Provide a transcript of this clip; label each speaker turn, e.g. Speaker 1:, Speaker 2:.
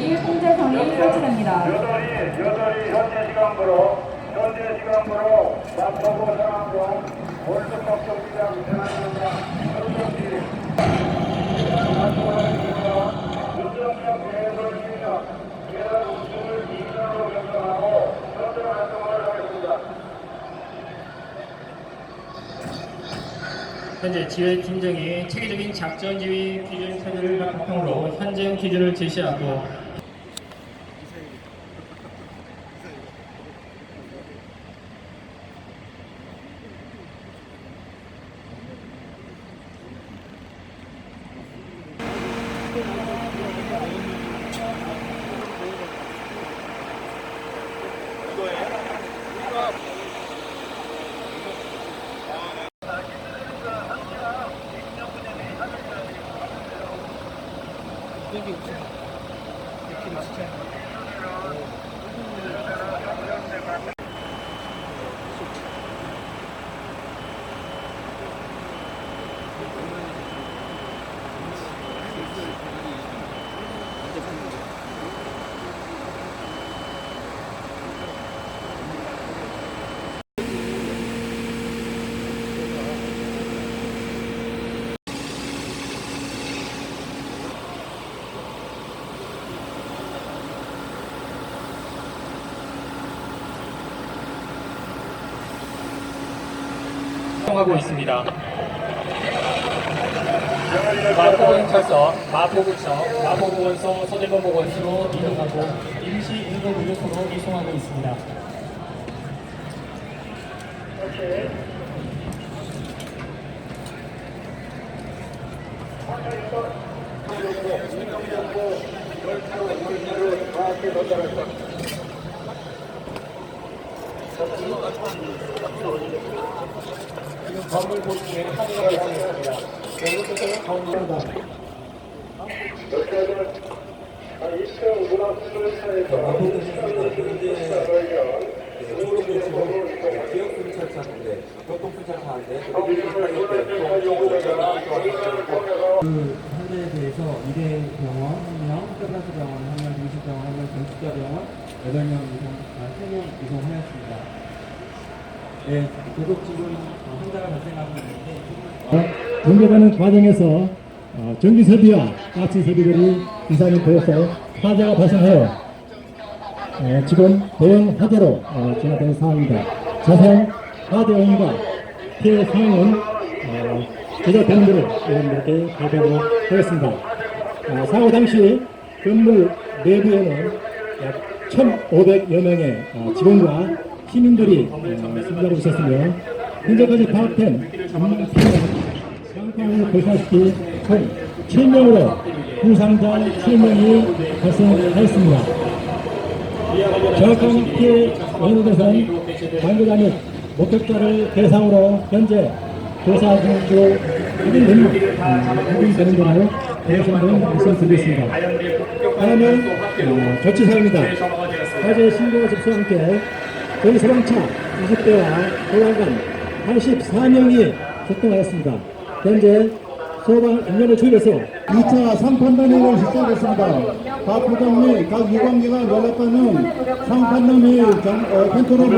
Speaker 1: 일 통제선이 설치됩니다.
Speaker 2: 여덟이 여덟이 현재 서울경기 우정적 계획을 위해서 계란 우승을 2강으로 결정하고 선전 활동을 하겠습니다.
Speaker 3: 현재 지휘 팀장이 체계적인 작전 지휘 기준 체계를 바탕으로 현장 기준을 제시하고 Livingston. You can stand. 동하고 있습니다. 마포경찰서, 마포구청, 마포보건소, 소대본보건소로 이동하고 임시 인근구조소로 이송하고 있습니다. 건물 보시에 확인을 하고 있습니다. 여기서 건물입니다.
Speaker 2: 아, 2층 문화센터에서
Speaker 4: 지역 순찰 차인데 교통 순찰 하는데
Speaker 5: 그 현재에 대해서 이대 병원 한 명, 서울가스 병원 한 명, 중식병원 한 명, 전투자 병원 여덟 명 이상, 아, 세명 이송하였습니다. 네, 계속 지금 어, 환자가 발생하고 있는데
Speaker 6: 전개되는 과정에서 어, 전기 설비와 가스 설비들이 이상이 되어서 화재가 발생하여 어, 지금 대형 화재로 어, 진화된 상황입니다. 자세한 화재 원인과 피해 상황은 어, 제작되는 대로 여러분들께 발표하도록 하겠습니다. 어, 사고 당시 건물 내부에는 약 1,500여 명의 어, 직원과 시민들이 어, 생존하고 있었으며 현재까지 파악된 상황을 보시다시피 총 7명으로 부상자 7명이 발생하였습니다. 정확한 피해 원인에 대해서는 관계자 및 목격자를 대상으로 현재 조사 중으로 확인되는, 음, 확인되는 대로 대해서는 말씀드리겠습니다. 다음은 어, 조치 사항입니다. 화재 신고 접수와 함께 저희 소방차 20대와 소방관 84명이 출동하였습니다. 현재 소방 인력을 조율해서
Speaker 7: 2차 상판단회를 시작했습니다. 각 부장 및각 유관기관 연락관은 상판단 및 컨트롤